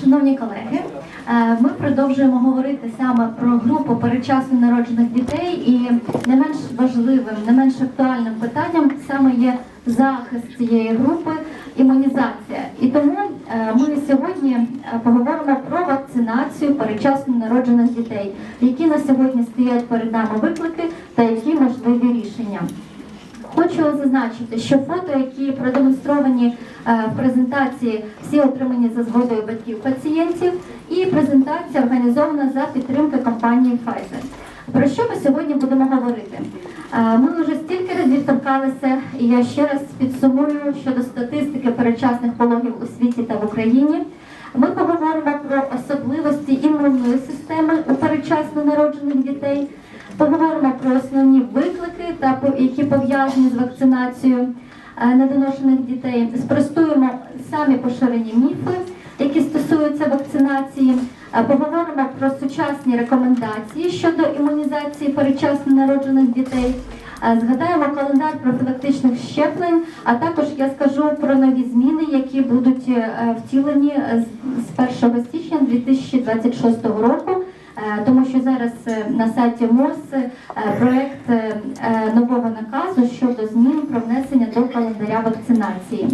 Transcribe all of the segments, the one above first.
Шановні колеги, е, ми продовжуємо говорити саме про групу передчасно народжених дітей, і не менш важливим, не менш актуальним питанням саме є захист цієї групи, імунізація. І тому е, ми сьогодні е, поговоримо про вакцинацію передчасно народжених дітей, які на сьогодні стоять перед нами виклики та які можливі рішення. Хочу зазначити, що фото, які продемонстровані в презентації, всі отримані за згодою батьків пацієнтів, і презентація організована за підтримки компанії Pfizer. Про що ми сьогодні будемо говорити? Е, Ми вже стільки разів торкалися, і я ще раз підсумую щодо статистики передчасних пологів у світі та в Україні. Ми поговоримо про особливості імунної системи у передчасно народжених дітей. Поговоримо про основні виклики, та які пов'язані з вакцинацією е, недоношених дітей. Спростуємо самі поширені міфи, які стосуються вакцинації. Е, Поговоримо про сучасні рекомендації щодо імунізації передчасно народжених дітей. Е, Згадаємо календар профілактичних щеплень, а також я скажу про нові зміни, які будуть е, втілені е, з 1 січня 2026 року. Е, тому що зараз е, на сайті МОЗ е, проект е, нового наказу щодо змін про внесення до календаря вакцинації.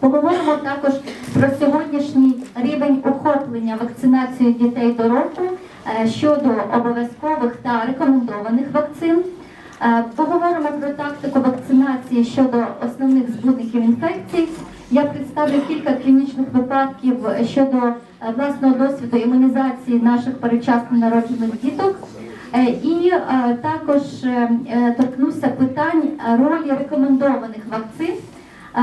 Поговоримо також про сьогоднішній рівень охоплення вакцинацією дітей до року щодо обов'язкових та рекомендованих вакцин. Поговоримо про тактику вакцинації щодо основних збудників інфекцій. Я представлю кілька клінічних випадків щодо е, власного досвіду імунізації наших передчасно народжених діток. Е, І е, також торкнуся питань ролі рекомендованих вакцин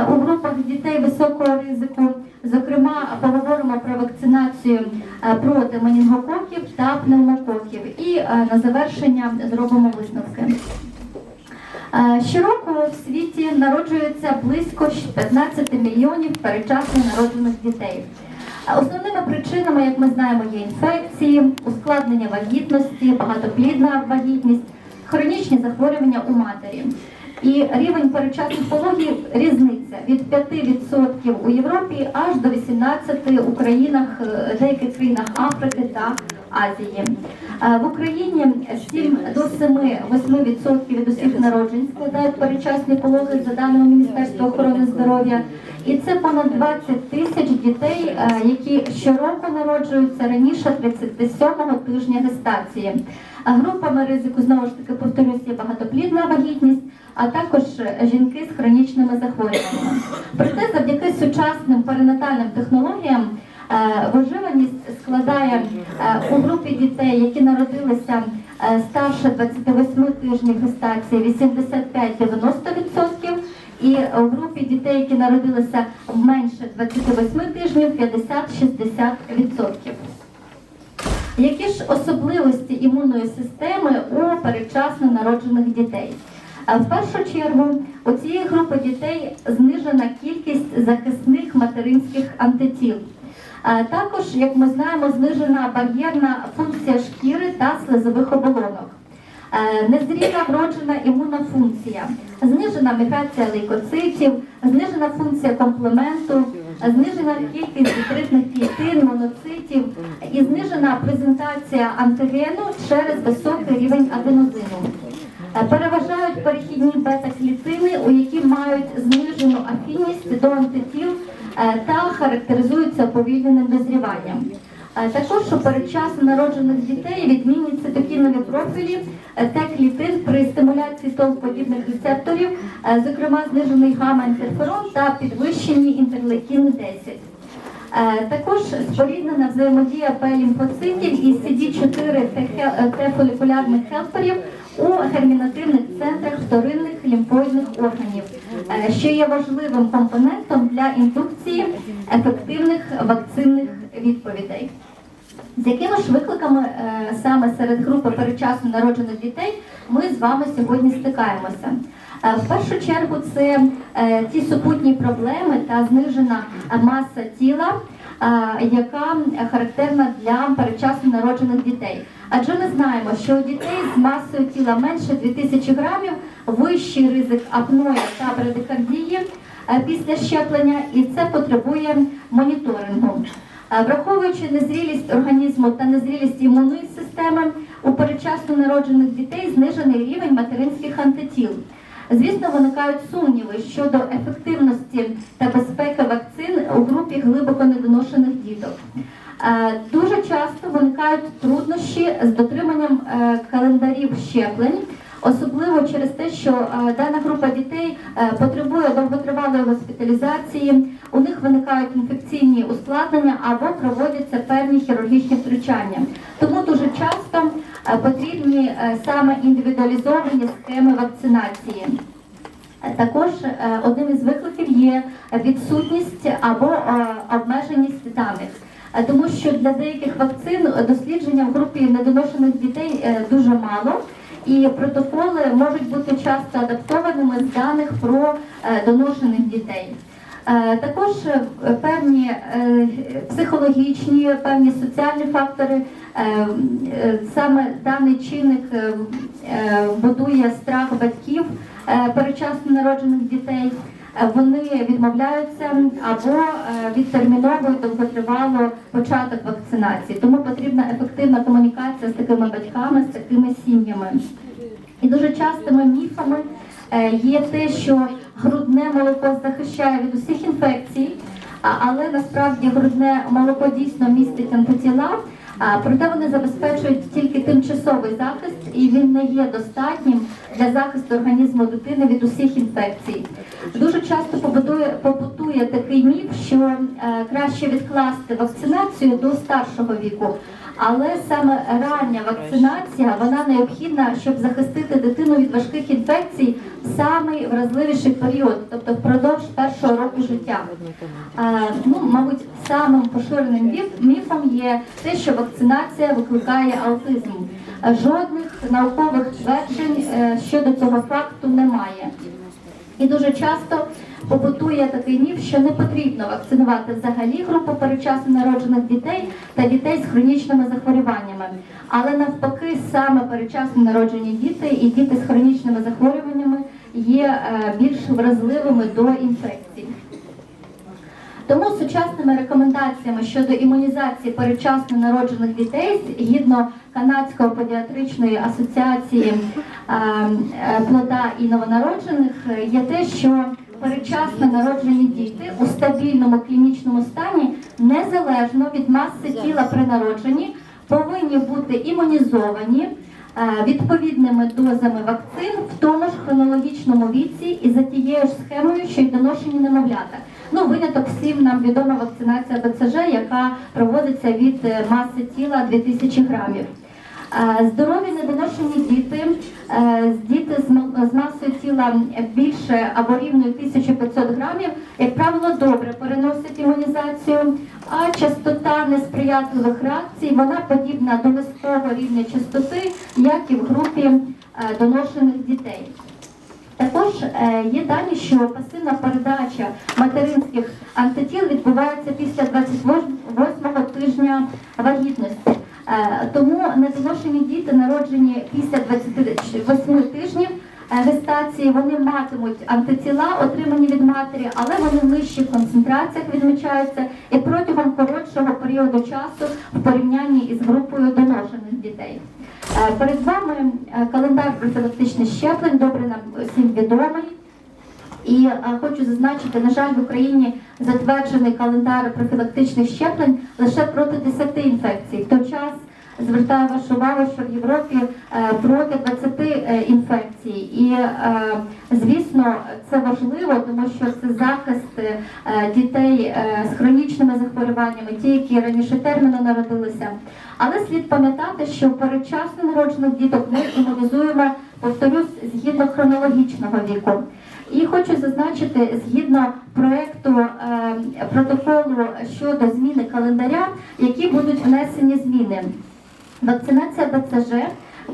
у групах дітей високого ризику. Зокрема, поговоримо про вакцинацію проти менінгококів та пневмококів. І на завершення зробимо висновки. Е, Щороку в світі народжується близько 15 мільйонів передчасно народжених дітей. Е, Основними причинами, як ми знаємо, є інфекції, ускладнення вагітності, багатоплідна вагітність, хронічні захворювання у матері. І рівень передчасних пологів різниця від 5% у Європі аж до 18% у країнах, е, деяких країнах Африки та Азії. Е, В Україні 7 до 7-8% від усіх народжень складають передчасні пологи за даними Міністерства охорони здоров'я. І це понад 20 тисяч дітей, е, які щороку народжуються раніше 37-го тижня гестації. Е, Групами ризику знову ж таки повторюсь, є багатоплідна вагітність, а також е, жінки з хронічними захворюваннями. Проте, завдяки сучасним перинатальним технологіям. е, Виживаність складає е, у групі дітей, які народилися старше 28 тижнів гестації 85-90%, і у групі дітей, які народилися менше 28 тижнів 50-60%. Які ж особливості імунної системи у передчасно народжених дітей? Е, В першу чергу у цієї групи дітей знижена кількість захисних материнських антитіл. Е, Також, як ми знаємо, знижена бар'єрна функція шкіри та слизових оболонок. Е, Незріла вроджена імунна функція, знижена міграція лейкоцитів, знижена функція комплементу, знижена кількість детритних клітин, моноцитів і знижена презентація антигену через високий рівень аденозину. Е, Переважають перехідні бета-клітини, у які мають знижену афінність до антитіл е, та характеризуються повільненим дозріванням. Також у передчасно народжених дітей відмінні цитокінові профілі е, Т-клітин при стимуляції толподібних рецепторів, е, зокрема знижений гамма-інтерферон та підвищені інтерлейкіни 10. Е, Також споріднена взаємодія П-лімфоцитів і CD4 Т-фолікулярних хелперів у гермінативних центрах вторинних лімфоїдних органів, що є важливим компонентом для індукції ефективних вакцинних відповідей. З якими ж викликами е, саме серед групи передчасно народжених дітей ми з вами сьогодні стикаємося? Е, В першу чергу це е, ті супутні проблеми та знижена маса тіла, яка характерна для передчасно народжених дітей. Адже ми знаємо, що у дітей з масою тіла менше 2000 грамів вищий ризик апної та брадикардії після щеплення, і це потребує моніторингу. Е, Враховуючи незрілість організму та незрілість імунної системи, у передчасно народжених дітей знижений рівень материнських антитіл. Звісно, виникають сумніви щодо ефективності та безпеки вакцин у групі глибоко недоношених діток. Е, Дуже часто виникають труднощі з дотриманням е, календарів щеплень, особливо через те, що е, дана група дітей е, потребує довготривалої госпіталізації, у них виникають інфекційні ускладнення або проводяться певні хірургічні втручання. Тому дуже часто е, потрібні саме індивідуалізовані схеми вакцинації. Також одним із викликів є відсутність або обмеженість даних. Тому що для деяких вакцин дослідження в групі недоношених дітей дуже мало, і протоколи можуть бути часто адаптованими з даних про е, доношених дітей. Е, Також е, певні психологічні, певні соціальні фактори, саме даний чинник будує страх батьків перечасно народжених дітей. Е, Вони відмовляються або е, відтерміновують довготривало початок вакцинації. Тому потрібна ефективна комунікація з такими батьками, з такими сім'ями. І дуже частими міфами е, є те, що грудне молоко захищає від усіх інфекцій, але насправді грудне молоко дійсно містить антитіла. Проте вони забезпечують тільки тимчасовий захист, і він не є достатнім для захисту організму дитини від усіх інфекцій. Дуже часто побудує, побутує такий міф, що е, краще відкласти вакцинацію до старшого віку. Але саме рання вакцинація вона необхідна, щоб захистити дитину від важких інфекцій в самий вразливіший період, тобто впродовж першого року життя. Е, ну, мабуть, самим поширеним міфом є те, що вакцинація викликає аутизм. Жодних наукових тверджень е, щодо цього факту немає. І дуже часто побутує такий міф, що не потрібно вакцинувати взагалі групу передчасно народжених дітей та дітей з хронічними захворюваннями. Але навпаки, саме передчасно народжені діти і діти з хронічними захворюваннями є е, більш вразливими до інфекцій. Тому сучасними рекомендаціями щодо імунізації передчасно народжених дітей згідно Канадської педіатричної асоціації е, е, плода і новонароджених е, є те, що передчасно народжені діти у стабільному клінічному стані незалежно від маси тіла при народженні повинні бути імунізовані е, відповідними дозами вакцин в тому ж хронологічному віці і за тією ж схемою, що й доношені немовлята. Ну, виняток всім нам відома вакцинація БЦЖ, яка проводиться від е, маси тіла 2000 грамів. Е, Здорові недоношені діти, е, діти з масою тіла більше або рівною 1500 грамів, як правило, добре переносять імунізацію, а частота несприятливих реакцій вона подібна до низького рівня частоти, як і в групі е, доношених дітей. Також є дані, що пасивна передача материнських антитіл відбувається після 28-го тижня вагітності. Е, Тому недоношені діти, народжені після 28 тижнів гестації, вони матимуть антитіла, отримані від матері, але вони в нижчих концентраціях відмічаються і протягом коротшого періоду часу в порівнянні із групою доношених дітей. Е, Перед вами е, календар профілактичних щеплень, добре нам всім відомий. І е, хочу зазначити, на жаль, в Україні затверджений календар профілактичних щеплень лише проти 10 інфекцій. В той час звертаю вашу увагу, що в Європі е, проти 20 е, інфекцій. І звісно, це важливо, тому що це захист дітей з хронічними захворюваннями, ті, які раніше терміну народилися. Але слід пам'ятати, що передчасно народжених діток ми імунізуємо, повторюсь, згідно хронологічного віку. І хочу зазначити, згідно проекту е, протоколу щодо зміни календаря, які будуть внесені зміни. Вакцинація БЦЖ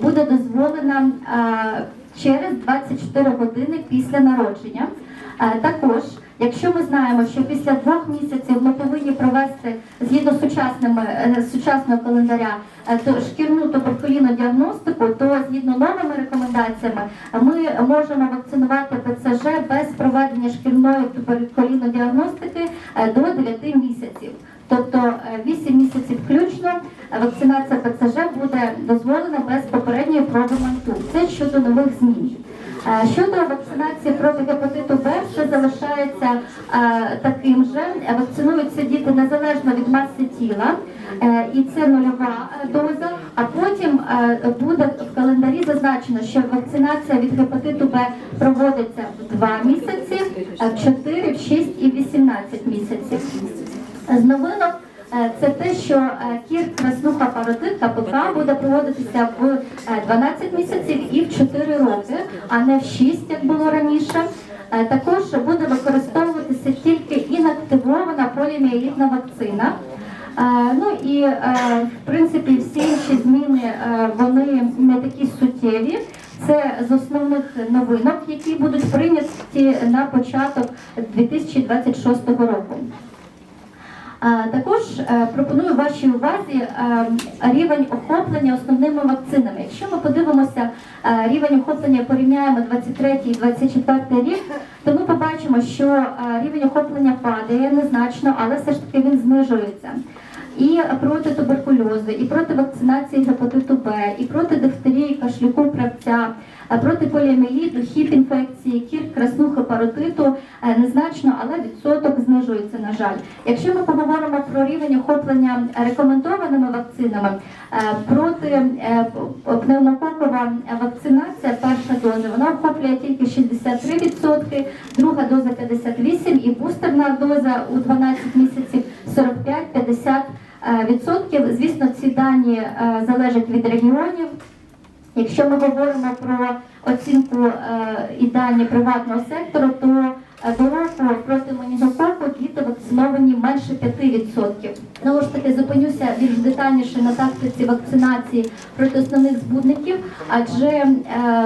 буде дозволена е, через 24 години після народження. Е, Також, якщо ми знаємо, що після двох місяців ми повинні провести згідно сучасними е, сучасного календаря е, шкірну туберкулінну діагностику, то згідно новими рекомендаціями ми можемо вакцинувати ПЦЖ без проведення шкірної туберкулінної діагностики е, до 9 місяців. Тобто е, 8 місяців включно вакцинація ПЦЖ буде дозволена без попередньої проби МАНТУ. Це щодо нових змін. Е, Щодо вакцинації проти гепатиту Б, все залишається е, таким же. Е, Вакцинуються діти незалежно від маси тіла, і це нульова доза. А потім буде в календарі зазначено, що вакцинація від гепатиту Б проводиться в 2 місяці, в 4, в 6 і в 18 місяців. З новинок це те, що е, кір краснуха паротит КПК буде проводитися в е, 12 місяців і в 4 роки, а не в 6, як було раніше. Е, Також буде використовуватися тільки інактивована поліміелітна вакцина. Е, Ну і е, в принципі всі інші зміни е, вони не такі суттєві. Це з основних новинок, які будуть прийняті на початок 2026 року. А, Також е, пропоную вашій увазі е, рівень охоплення основними вакцинами. Якщо ми подивимося е, рівень охоплення, порівняємо 23 і 24 рік, то ми побачимо, що е, рівень охоплення падає незначно, але все ж таки він знижується. І проти туберкульозу, і проти вакцинації гепатиту Б, і проти дифтерії, кашлюку, правця, е, проти поліоміеліту, хіп-інфекції, кір, краснухи, паротиту е, незначно, але відсоток знижується, на жаль. Якщо ми поговоримо про рівень охоплення рекомендованими вакцинами, е, проти е, пневмококова вакцинація, перша доза, вона охоплює тільки 63%, друга доза 58% і бустерна доза у 12 місяців 45-50%. е, відсотків. Звісно, ці дані е, залежать від регіонів. Якщо ми говоримо про оцінку е, і дані приватного сектору, то до року проти менінгококу діти вакциновані менше 5%. Знову ж таки, зупинюся більш детальніше на тактиці вакцинації проти основних збудників, адже е,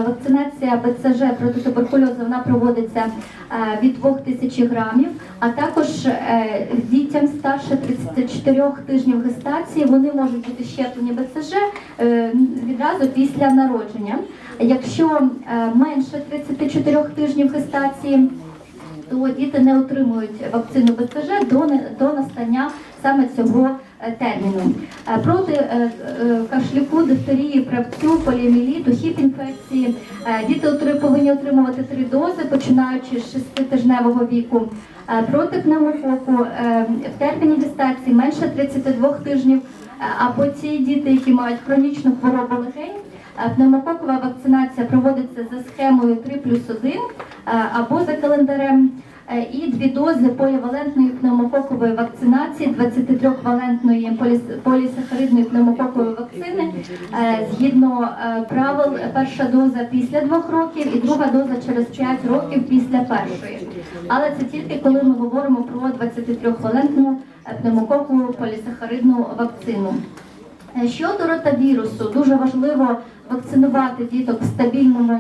вакцинація БЦЖ проти туберкульозу вона проводиться е, від 2000 грамів, а також е, дітям старше 34 тижнів гестації вони можуть бути щеплені БЦЖ відразу після народження. Якщо менше 34 тижнів гестації, то діти не отримують вакцину БЦЖ до, до настання саме цього е, терміну. Е, Проти е, кашлюку, дифтерії, правцю, поліоміеліту, хіп-інфекції е, діти повинні отримувати три дози, починаючи з шеститижневого віку. Проти пневмококу в терміні гестації менше 32 тижнів, е, або ці діти, які мають хронічну хворобу легень, Пневмококова вакцинація проводиться за схемою 3 плюс 1 е, або за календарем. Е, І дві дози полівалентної пневмококової вакцинації, 23-валентної полісахаридної пневмококової вакцини. Е, Згідно е, правил, перша доза після двох років і друга доза через 5 років після першої. Але це тільки коли ми говоримо про 23-валентну е, пневмококову полісахаридну вакцину. Е, Щодо ротавірусу, дуже важливо вакцинувати діток в стабільному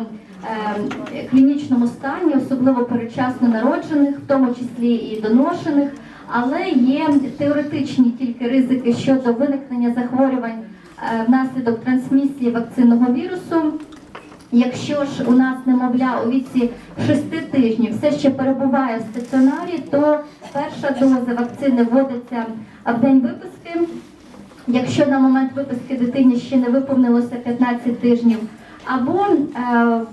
е, клінічному стані, особливо передчасно народжених, в тому числі і доношених. Але є теоретичні тільки ризики щодо виникнення захворювань е, внаслідок трансмісії вакцинного вірусу. Якщо ж у нас немовля у віці 6 тижнів все ще перебуває в стаціонарі, то перша доза вакцини вводиться в день виписки. Якщо на момент виписки дитині ще не виповнилося 15 тижнів, або е,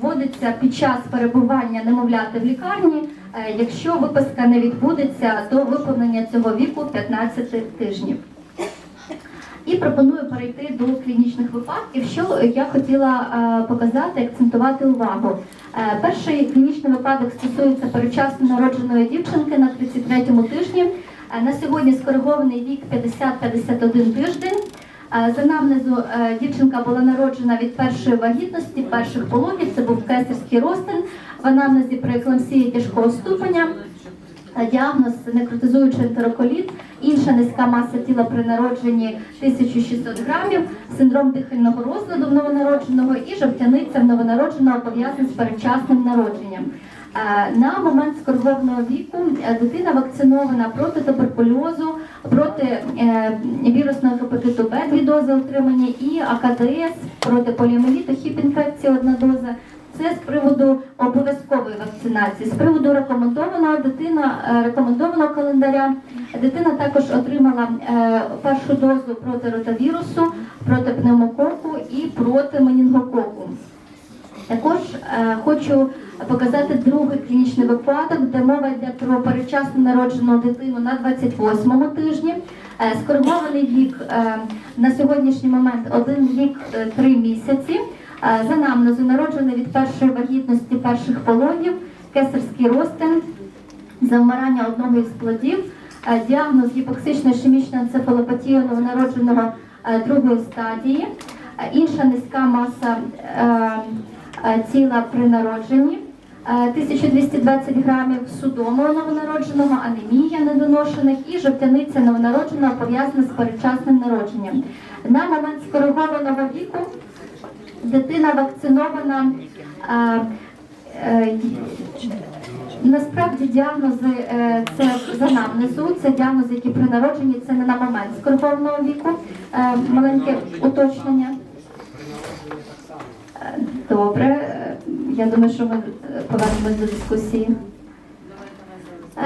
вводиться під час перебування немовляти в лікарні, е, якщо виписка не відбудеться до виповнення цього віку 15 тижнів. І пропоную перейти до клінічних випадків, що я хотіла е, показати, акцентувати увагу. Перший клінічний випадок стосується передчасно народженої дівчинки на 33-му тижні. На сьогодні скоригований вік 50-51 тиждень. За намнезу е, дівчинка була народжена від першої вагітності, перших пологів. Це був кесарський розтин в анамнезі преекламсії тяжкого ступеня. Е, Діагноз некротизуючий ентероколіт, інша низька маса тіла при народженні 1600 грамів, синдром дихального розладу в новонародженого і жовтяниця в новонародженого пов'язаний з передчасним народженням. На момент скоргованого віку е, дитина вакцинована проти туберкульозу, проти е, вірусного гепатиту Б, дві дози отримані, і АКДС проти поліоміеліту, хіп-інфекції одна доза. це з приводу обов'язкової вакцинації. З приводу рекомендованого дитина е, рекомендованого календаря. Дитина також отримала першу дозу проти ротавірусу, проти пневмококу і проти менінгококу. Також е, хочу показати другий клінічний випадок, де мова йде про передчасно народжену дитину на 28-му тижні. Е, скоригований вік е, на сьогоднішній момент 1 рік 3 місяці. Е, за намнозу народжений від першої вагітності перших пологів, кесарський розтин, завмирання одного із плодів, е, діагноз гіпоксична ішемічна енцефалопатія новонародженого е, другої стадії, е, інша низька маса е, е, тіла при народженні. е, 1220 грамів судому новонародженого, анемія недоношених і жовтяниця новонародженого пов'язана з передчасним народженням. На момент скоригованого віку дитина вакцинована. е, е, Насправді діагнози е, це за намнезу, це діагнози, які при народженні, це не на момент скоригованого віку. Е, Маленьке уточнення. Добре, я думаю, що ми е, повернемось до дискусії.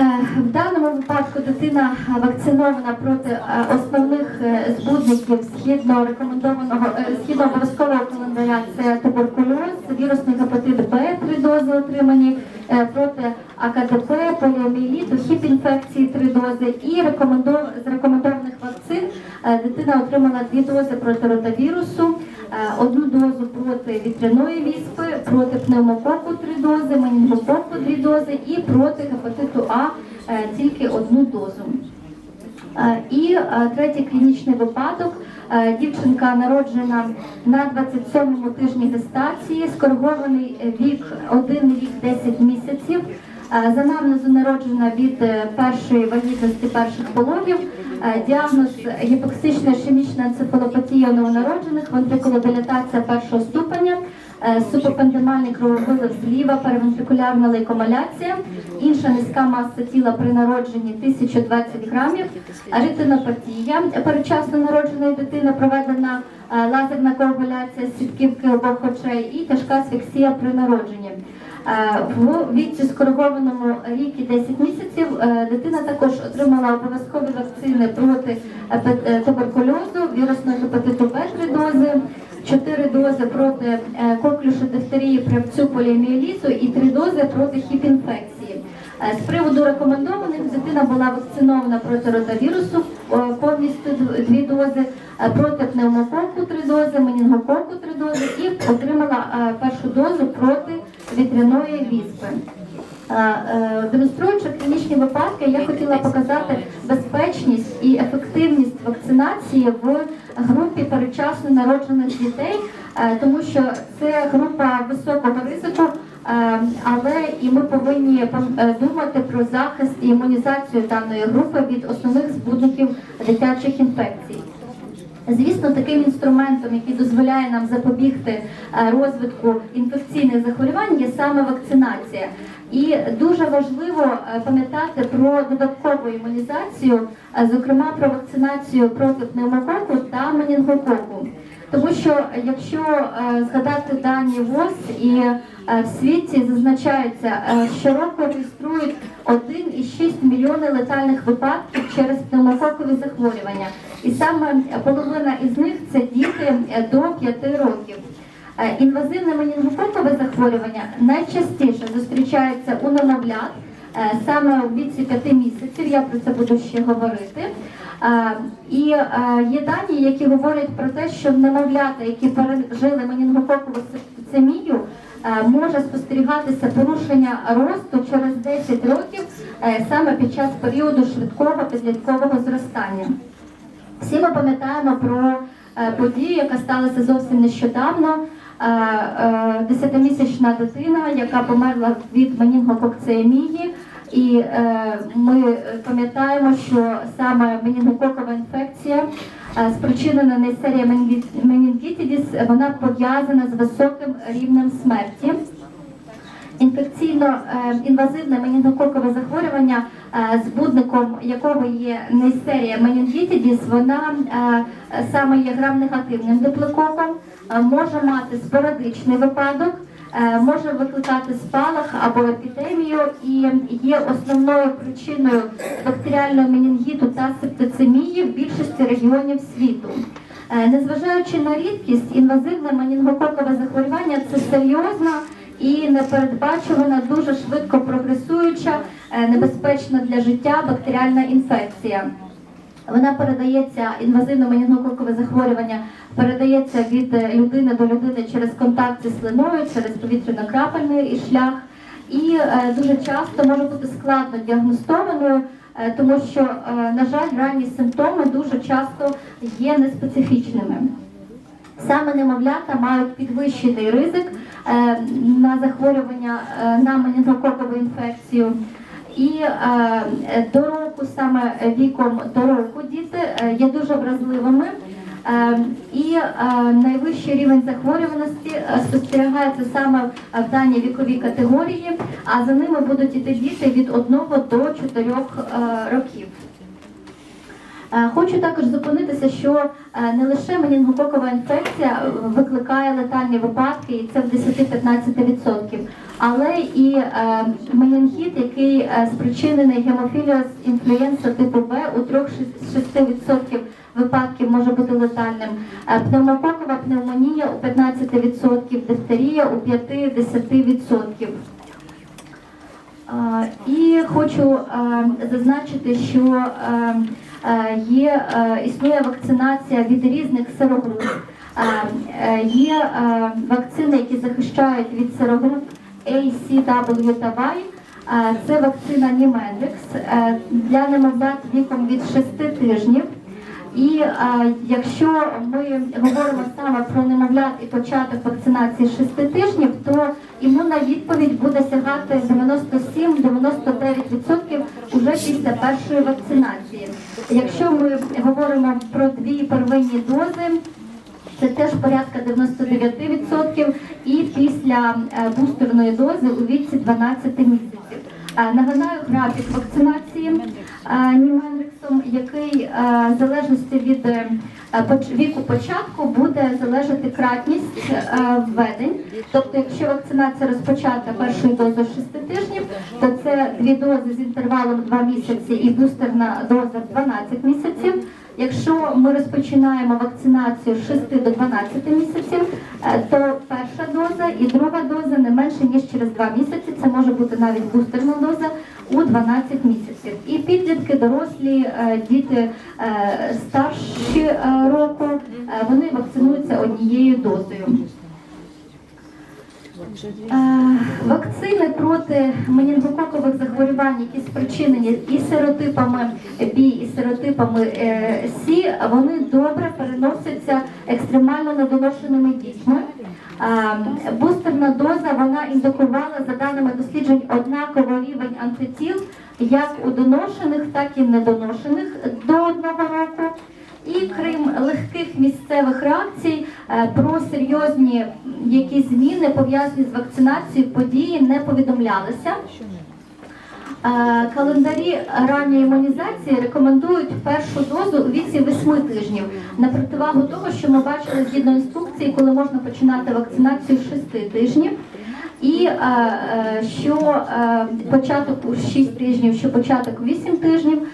Е, В даному випадку дитина вакцинована проти е, основних збудників східно рекомендованого східно обов'язкового календаря це туберкульоз, вірусний гепатит Б, три дози отримані проти АКДП, поліоміеліту, хіп-інфекції, три дози. І рекомендов- з рекомендованих вакцин дитина отримала дві дози проти ротавірусу, одну дозу проти вітряної віспи, проти пневмококу три дози, менінгококу дві дози і проти гепатиту А е, тільки одну дозу. Е, І е, третій клінічний випадок. Е, Дівчинка народжена на 27-му тижні гестації, скоригований е, вік 1 рік 10 місяців. Е, За намнезу народжена від е, першої вагітності перших пологів. Діагноз гіпоксична ішемічна енцефалопатія новонароджених, вентрикулодилатація першого ступеня, е, субапендемальний крововилив зліва, перевентрикулярна лейкомаляція, інша низька маса тіла при народженні 1020 грамів, ретинопатія передчасно народженої дитини проведена е, лазерна коагуляція сітківки обох очей і тяжка асфіксія при народженні. Е, В віці скоригованому рік і 10 місяців е, дитина також отримала обов'язкові вакцини проти е, туберкульозу, вірусного гепатиту Б 3 дози, 4 дози проти коклюшу, дифтерії, правцю, поліоміеліту і 3 дози проти хіп-інфекції. З приводу рекомендованих дитина була вакцинована проти ротавірусу повністю дві дози, проти пневмококу три дози, менінгококу три дози і отримала першу дозу проти вітряної віспи. Е, Демонструючи клінічні випадки, я хотіла показати безпечність і ефективність вакцинації в групі передчасно народжених дітей, е, тому що це група високого ризику, е, але і ми повинні думати про захист і імунізацію даної групи від основних збудників дитячих інфекцій. Звісно, таким інструментом, який дозволяє нам запобігти е, розвитку інфекційних захворювань, є саме вакцинація. І дуже важливо е, пам'ятати про додаткову імунізацію, е, зокрема про вакцинацію проти пневмококу та менінгококу. Тому що якщо е, згадати дані ВОЗ і е, в світі зазначається, е, щороку реєструють 1,6 мільйони летальних випадків через пневмококові захворювання. І саме половина із них це діти до 5 років. Інвазивне менінгококове захворювання найчастіше зустрічається у немовлят, саме у віці 5 місяців, я про це буду ще говорити. Е, І е, є дані, які говорять про те, що немовлята, які пережили менінгококову сепцемію, е, може спостерігатися порушення росту через 10 років саме під час періоду швидкого підліткового зростання. Всі ми пам'ятаємо про подію, яка сталася зовсім нещодавно. Десятимісячна дитина, яка померла від менінгококцеемії. І е, ми пам'ятаємо, що саме менінгококова інфекція, е, спричинена нейсерія менінгітідіс, вона пов'язана з високим рівнем смерті. Інфекційно е, менінгококове захворювання, е, збудником якого є нейсерія менінгітідіс, вона е, саме є грам-негативним диплококом, е, може мати спорадичний випадок. Е, може викликати спалах або епідемію і є основною причиною бактеріального менінгіту та септицемії в більшості регіонів світу. Е, Незважаючи на рідкість, інвазивне менінгококове захворювання це серйозна і непередбачувана, дуже швидко прогресуюча, е, небезпечна для життя бактеріальна інфекція. Вона передається інвазивне менінгококове захворювання, передається від е, людини до людини через контакт зі слиною, через повітряно-крапельний шлях, і е, дуже часто може бути складно діагностованою, е, тому що, на жаль, ранні симптоми дуже часто є неспецифічними. Саме немовлята мають підвищений ризик на захворювання на менінгококову інфекцію. І е, до року, саме віком до року, діти е, є дуже вразливими. Е, І найвищий рівень захворюваності спостерігається саме в даній віковій категорії, а за ними будуть іти діти від 1 до 4 е, років. Хочу також зупинитися, що не лише менінгококова інфекція викликає летальні випадки, і це в 10-15%, але і е, менінгіт, який е, спричинений гемофіліос інфлюенса типу Б у 3-6% випадків може бути летальним. Е, Пневмококова пневмонія у 15%, дифтерія у 5-10%. Е, І хочу зазначити, що є існує вакцинація від різних сирогруп. Є вакцини, які захищають від сирогруп A, C, W та Y. Е, Це вакцина Німедрикс е, для немовлят віком від 6 тижнів. І е, якщо ми говоримо саме про немовлят і початок вакцинації 6 тижнів, то імунна відповідь буде сягати 97-99% уже після першої вакцинації. Якщо ми говоримо про дві первинні дози, це теж порядка 99% і після е, бустерної дози у віці 12 місяців. Е, Нагадаю графік вакцинації е, Німенриксом, який в залежності від віку початку буде залежати кратність введень. Тобто, якщо вакцинація розпочата першою дозою 6 тижнів, то це дві дози з інтервалом 2 місяці і бустерна доза 12 місяців. Якщо ми розпочинаємо вакцинацію з 6 до 12 місяців, е, то перша доза і друга доза не менше ніж через 2 місяці. Це може бути навіть бустерна доза у 12 місяців. І підлітки, дорослі, е, діти е, старші року, вони вакцинуються однією дозою. Е, Вакцини проти менінгококових захворювань, які спричинені і серотипами B, і серотипами е, C, вони добре переносяться екстремально недоношеними дітьми. Е, Бустерна доза вона індикувала за даними досліджень однаковий рівень антитіл як у доношених, так і недоношених до одного року. І крім легких місцевих реакцій, е, про серйозні якісь зміни пов'язані з вакцинацією події не повідомлялися. Е, Календарі ранньої імунізації рекомендують першу дозу у віці 8 тижнів на противагу того, що ми бачили згідно інструкції, коли можна починати вакцинацію з 6 тижнів. І е, що початок у 6 тижнів, що початок у 8 тижнів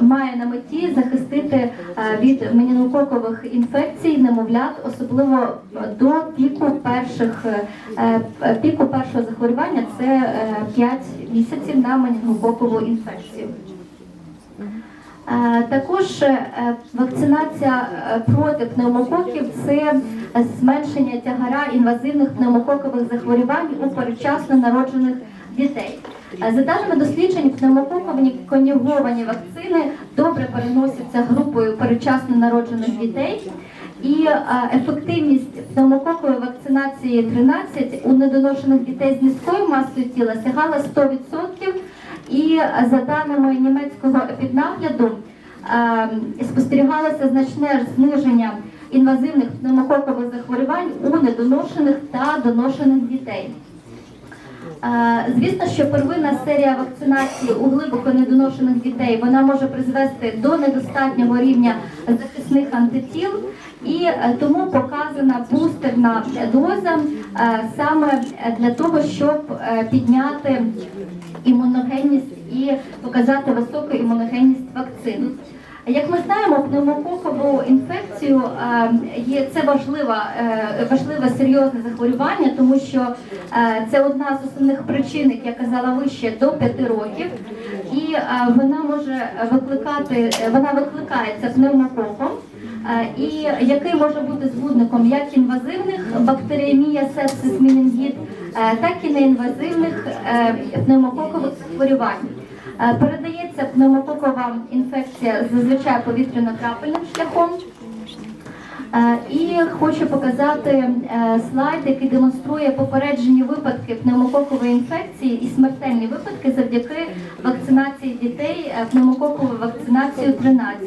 має на меті захистити е, від менінгококових інфекцій немовлят, особливо до піку перших е, е, піку першого захворювання це е, 5 місяців на менінгококову інфекцію. Е, Також е, вакцинація е, проти пневмококів це зменшення тягара інвазивних пневмококових захворювань у передчасно народжених дітей. За даними досліджень, пневмококові конюговані вакцини добре переносяться групою передчасно народжених дітей. І е, ефективність пневмококової вакцинації 13 у недоношених дітей з низькою масою тіла сягала 100%. І е, за даними німецького епіднагляду е, спостерігалося значне зниження інвазивних пневмококових захворювань у недоношених та доношених дітей. Звісно, що первинна серія вакцинації у глибоко недоношених дітей вона може призвести до недостатнього рівня захисних антитіл, і е, тому показана бустерна доза е, саме для того, щоб е, підняти імуногенність і показати високу імуногенність вакцин. Як ми знаємо, пневмококову інфекцію е, є це важлива, е, важливе серйозне захворювання, тому що е, це одна з основних причин, як я казала вище, до 5 років, і е, вона може викликати, вона викликається пневмококом. е, І який може бути збудником як інвазивних бактеріемія, сепсис, менінгіт, е, так і неінвазивних е, пневмококових захворювань. Е, Передається пневмококова інфекція зазвичай повітряно-крапельним шляхом. Е, І хочу показати е, слайд, який демонструє попереджені випадки пневмококової інфекції і смертельні випадки завдяки вакцинації дітей пневмококовою вакцинацією 13.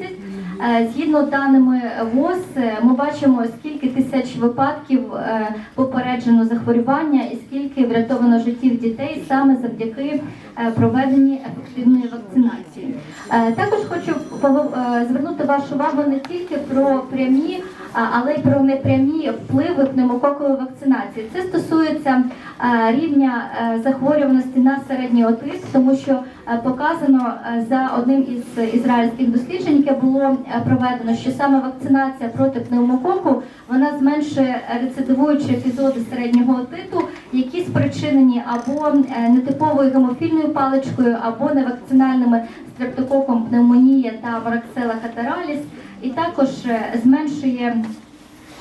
Е, Згідно даними ВОЗ, е, ми бачимо, скільки тисяч випадків е, попереджено захворювання і скільки врятовано життів дітей саме завдяки проведенні ефективної вакцинації. Також хочу звернути вашу увагу не тільки про прямі, але й про непрямі впливи пневмококової вакцинації. Це стосується рівня захворюваності на середній отит, тому що показано е, за одним із ізраїльських досліджень, яке було е, проведено, що саме вакцинація проти пневмококу вона зменшує рецидивуючі епізоди середнього отиту, які спричинені або е, нетиповою гемофільною паличкою, або невакцинальними стрептококом пневмонія та вараксела катараліс, і також е, зменшує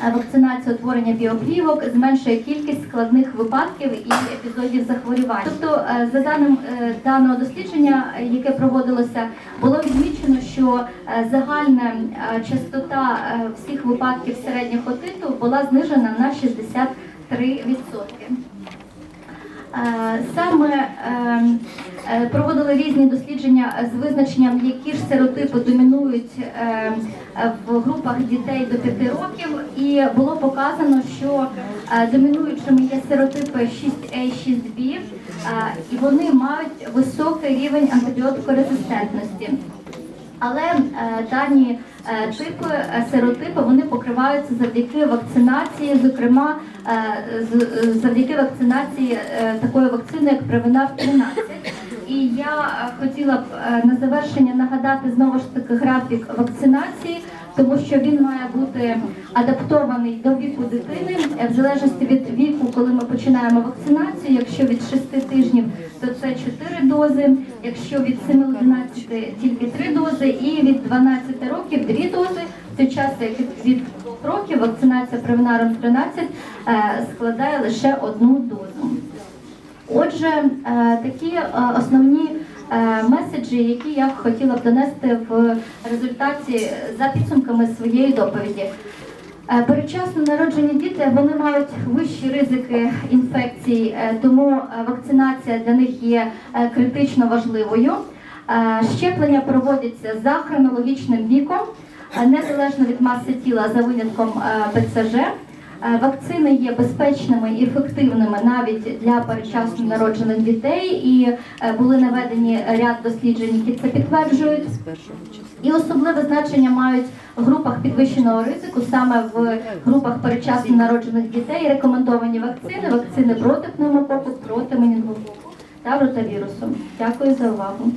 е, вакцинацію утворення біоплівок, зменшує кількість складних випадків і епізодів захворювань. Тобто, е, за даним е, даного дослідження, яке проводилося, було відмічено, що загальна частота всіх випадків середнього отиту була знижена на 63%. Е, Саме е, е, проводили різні дослідження з визначенням, які ж серотипи домінують е, е, в групах дітей до 5 років, і було показано, що е, домінуючими є серотипи 6А, 6B, е, і вони мають високий рівень антибіотикорезистентності. Але е, дані е, типи е, серотипи вони покриваються завдяки вакцинації, зокрема е, е, завдяки вакцинації е, такої вакцини, як Превенав 13. І я е, хотіла б е, на завершення нагадати знову ж таки графік вакцинації, тому що він має бути адаптований до віку дитини Е, в залежності від віку, коли ми починаємо вакцинацію. Якщо від 6 тижнів, то це 4 дози. Якщо від 7-11 тільки 3 дози, і від 12 років 2 дози. В той час, як від- від 2 років вакцинація Превенаром 13 е, складає лише одну дозу. Отже, е, такі е, основні е, меседжі, які я б хотіла б донести в результаті за підсумками своєї доповіді. Передчасно народжені діти вони мають вищі ризики інфекцій, тому вакцинація для них є критично важливою. Щеплення проводяться за хронологічним віком, незалежно від маси тіла за винятком БЦЖ. Е, Вакцини є безпечними і ефективними навіть для передчасно народжених дітей, і е, були наведені ряд досліджень, які це підтверджують. І особливе значення мають в групах підвищеного ризику, саме в групах передчасно народжених дітей. Рекомендовані вакцини, вакцини проти пневмококу, проти менінгококу та ротавірусу. Дякую за увагу.